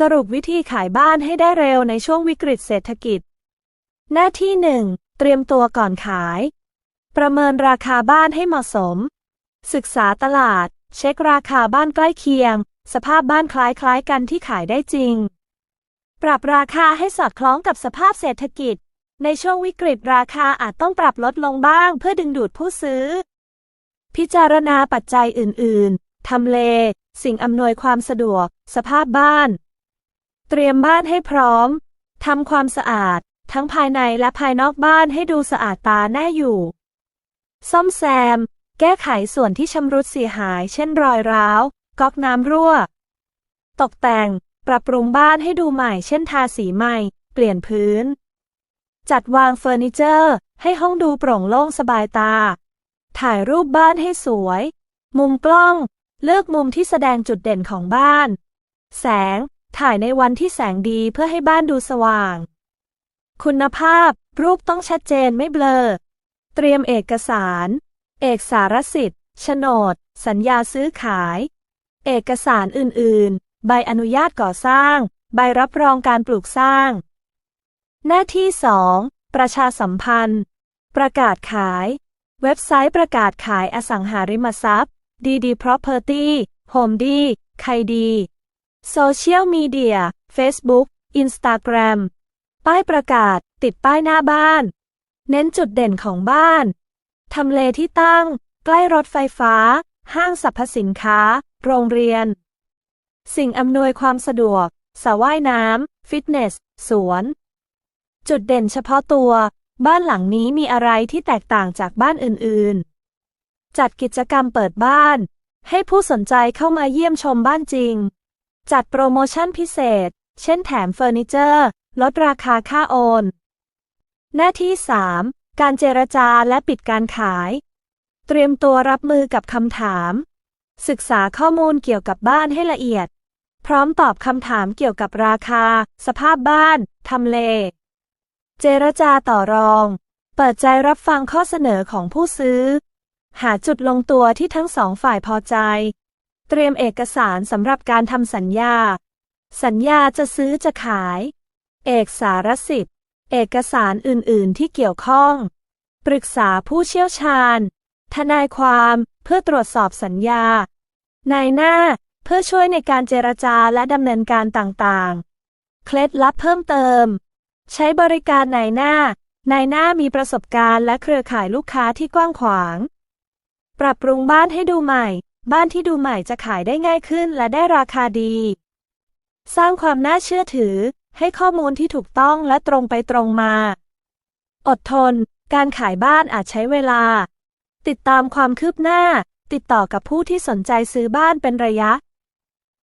สรุปวิธีขายบ้านให้ได้เร็วในช่วงวิกฤตเศรษฐกิจ หน้าที่หนึ่งเตรียมตัวก่อนขาย ประเมินราคาบ้านให้เหมาะสม ศึกษาตลาด เช็คราคาบ้านใกล้เคียง สภาพบ้านคล้ายๆกันที่ขายได้จริง ปรับราคาให้สอดคล้องกับสภาพเศรษฐกิจ ในช่วงวิกฤตราคาอาจต้องปรับลดลงบ้างเพื่อดึงดูดผู้ซื้อ พิจารณาปัจจัยอื่น ๆ ทำเล สิ่งอำนวยความสะดวก สภาพบ้าน เตรียมบ้านให้พร้อม ทำความสะอาด ทั้งภายในและภายนอกบ้านให้ดูสะอาดตาแน่อยู่ ซ่อมแซม แก้ไขส่วนที่ชำรุดเสียหาย เช่นรอยร้าว ก๊อกน้ำรั่ว ตกแต่ง ปรับปรุงบ้านให้ดูใหม่ เช่นทาสีใหม่ เปลี่ยนพื้น จัดวางเฟอร์นิเจอร์ ให้ห้องดูโปร่งโล่งสบายตา ถ่ายรูปบ้านให้สวย มุมกล้อง เลือกมุมที่แสดงจุดเด่นของบ้าน แสง ถ่ายในวันที่แสงดีเพื่อให้บ้านดูสว่าง คุณภาพ รูปต้องชัดเจนไม่เบลอ เตรียมเอกสาร เอกสารสิทธิ์โฉนด สัญญาซื้อขาย เอกสารอื่น ๆ ใบอนุญาตก่อสร้าง ใบรับรองการปลูกสร้าง หน้าที่ 2 ประชาสัมพันธ์ ประกาศขาย เว็บไซต์ประกาศขายอสังหาริมทรัพย์ดีดี Property Home ดี ใครดี โซเชียลมีเดีย Facebook Instagram ป้ายประกาศ ติดป้ายหน้าบ้าน เน้นจุดเด่นของบ้าน ทำเลที่ตั้ง ใกล้รถไฟฟ้า ห้างสรรพสินค้า โรงเรียน สิ่งอำนวยความสะดวกสระว่ายน้ำ ฟิตเนส สวน จุดเด่นเฉพาะตัว บ้านหลังนี้มีอะไรที่แตกต่างจากบ้านอื่นๆ จัดกิจกรรมเปิดบ้าน ให้ผู้สนใจเข้ามาเยี่ยมชมบ้านจริง จัดโปรโมชั่นพิเศษ เช่นแถมเฟอร์นิเจอร์ ลดราคาค่าโอน หน้าที่ 3 การเจรจาและปิดการขาย เตรียมตัวรับมือกับคำถาม ศึกษาข้อมูลเกี่ยวกับบ้านให้ละเอียด พร้อมตอบคำถามเกี่ยวกับราคา สภาพบ้าน ทำเล เจรจาต่อรอง เปิดใจรับฟังข้อเสนอของผู้ซื้อ หาจุดลงตัวที่ทั้งสองฝ่ายพอใจ เตรียมเอกสารสำหรับการทำสัญญา สัญญาจะซื้อจะขาย เอกสารสิทธิ์ เอกสารอื่น ๆ ที่เกี่ยวข้อง ปรึกษาผู้เชี่ยวชาญ ทนายความเพื่อตรวจสอบสัญญา นายหน้าเพื่อช่วยในการเจรจาและดำเนินการต่างๆ เคล็ดลับเพิ่มเติม ใช้บริการนายหน้านายหน้ามีประสบการณ์และเครือข่ายลูกค้าที่กว้างขวาง ปรับปรุงบ้านให้ดูใหม่ บ้านที่ดูใหม่จะขายได้ง่ายขึ้นและได้ราคาดี สร้างความน่าเชื่อถือ ให้ข้อมูลที่ถูกต้องและตรงไปตรงมา อดทน การขายบ้านอาจใช้เวลา ติดตามความคืบหน้า ติดต่อกับผู้ที่สนใจซื้อบ้านเป็นระยะ